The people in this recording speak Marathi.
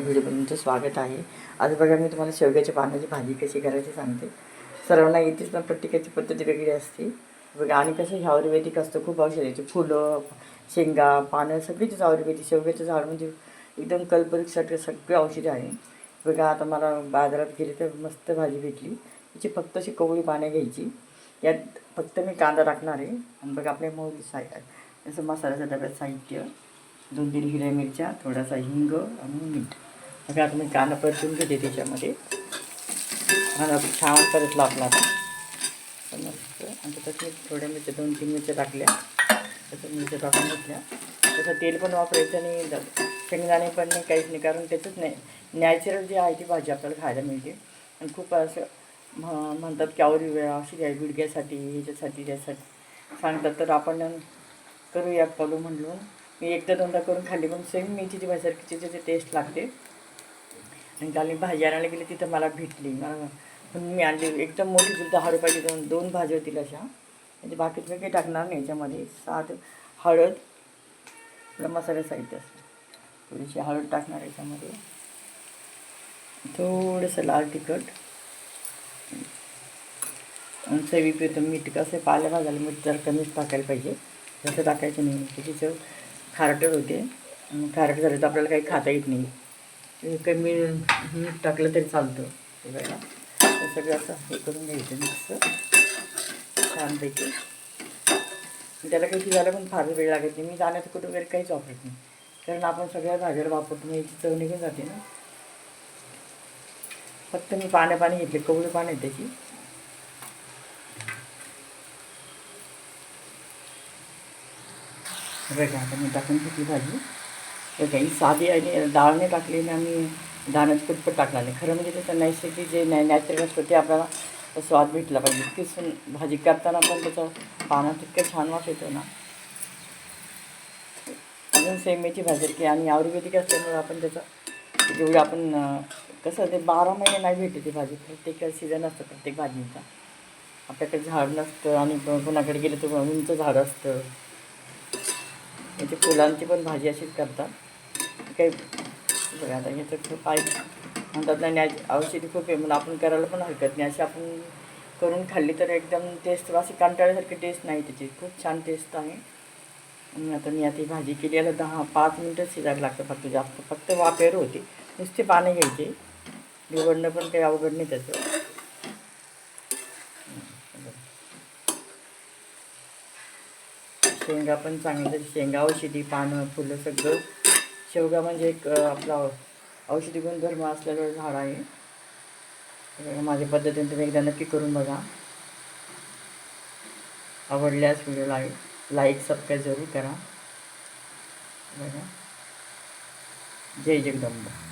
व्हिडिओमध्ये तुमचं स्वागत आहे. आज बघा मी तुम्हाला शेवग्याच्या पानाची भाजी कशी करायची सांगते. सर्वांना येतेच पण प्रत्येकाची पद्धती वेगळी असते. बघा आणि कसं हे आयुर्वेदिक असतं खूप औषधाची फुलं शेंगा पानं सगळीच आयुर्वेदिक शेवग्याचं झाड म्हणजे एकदम कल्परिकसाठी सगळे औषधे आहे. बघा आता मला बाजारात गेली तर मस्त भाजी भेटली. तिची फक्त अशी कवळी पानं घ्यायची. यात फक्त मी कांदा टाकणार आहे. आणि बघा आपल्या मोहरी साय जसं मसाल्याचं डब्यात साहित्य दोन तीन हिरव्या मिरच्या थोडासा हिंग आणि मीठ. मग आता मी कांदा परतून घेते त्याच्यामध्ये. कांदा छान परतला आपला आता. तर मस्त. आणि त्याच्यात मी थोड्या मिरच्या दोन तीन मिरच्या टाकल्या. त्याच्यात मिरच्या टाकून घेतल्या. त्याचं तेल पण वापरायचं नाही शेंगदाणे पण नाही काहीच नाही. कारण त्याचंच नाही. नॅचरल जी आहे ती भाजी आपल्याला खायला मिळते. आणि खूप असं म्ह- म्हणतात की आवडी अशी आहे गुडघ्यासाठी ह्याच्यासाठी त्यासाठी. सांगतात तर आपण करूया फॉलो म्हणलो मी एकदा दोनदा करून खाल्ली पण सेम मेथीची भाजीसारखी त्याची टेस्ट लागते. आणि काल मी भाजी आणायला गेली तिथं मला भेटली. मला पण मी आणली. एकदम मोठी तुला दहा रुपयाची दोन दोन भाज्या होतील अशा. म्हणजे बाकीचं काही टाकणार नाही याच्यामध्ये. सात हळद आपलं मसाला साहित्य असतं. थोडीशी हळद टाकणार याच्यामध्ये. थोडंसं लाल तिखट. आणि चवी पितो मीठ. कसं पाल्या मीठ जर कमीच टाकायला पाहिजे. जास्त टाकायचं नाही. त्याची चव खारटच होते. आणि खारट झालं तर आपल्याला काही खाता येत नाही. कमी मीठ टाकलं तरी चालतं ते बघा. हे सगळं असं हे करून घ्यायचं मिक्स. छानपैकी. त्याला काही शिजायला पण फार वेळ लागत नाही. मी जाण्याचं कुठं वगैरे काहीच वापरत नाही. कारण आपण सगळ्या भाज्यावर वापरतो मी याची चव निघून जाते ना. फक्त मी पाण्या पाणी घेतले कवळी पाणी आहे त्याची. बघा आता मी टाकून घेतली भाजी. तर साधी आणि डाळ नाही टाकली आणि आम्ही दाण्याचं कुटपट टाकला नाही. खरं म्हणजे त्याचं नैसर्गिक जे नॅ नॅचरल असतं ते आपल्याला स्वाद भेटला पाहिजे. इतकी सुन भाजी करताना पण त्याचं पानात इतकं छान वास येतो ना. अजून सेमेची भाजी की आणि आयुर्वेदिक असल्यामुळे आपण त्याचं जेवढं आपण कसं ते बारा महिने नाही भेटते ती भाजी. प्रत्येक सीझन असतं प्रत्येक भाजीचा. आपल्याकडे झाड नसतं आणि कोणाकडे गेलं तर उंच झाड असतं. म्हणजे फुलांची पण भाजी अशीच करतात. काही आता ह्याचं खूप आहे म्हणतात ना नॅच औषधी खूप आहे म्हणून आपण करायला पण हरकत नाही अशी आपण करून खाल्ली तर एकदम टेस्ट अशी कंटाळ्यासारखी टेस्ट नाही त्याची खूप छान टेस्ट आहे आता मी आता ही भाजी केली आता दहा पाच मिनटं शिजायला लागतं फक्त जास्त फक्त वाफेवर होती नुसते पाणी घ्यायचे बिघडणं पण काही अवघड नाही त्याचं शेंगा पण चांगलं शेंगा औषधी पानं फुलं सगळं शेवगा म्हणजे एक आपला औषधी गुणधर्म असलेलं झाड आहे. माझ्या पद्धतीने तुम्ही एकदा नक्की करून बघा. आवडल्यास व्हिडिओ लाईक लाईक सबस्क्राईब जरूर करा. बघा. जय जगदंबा.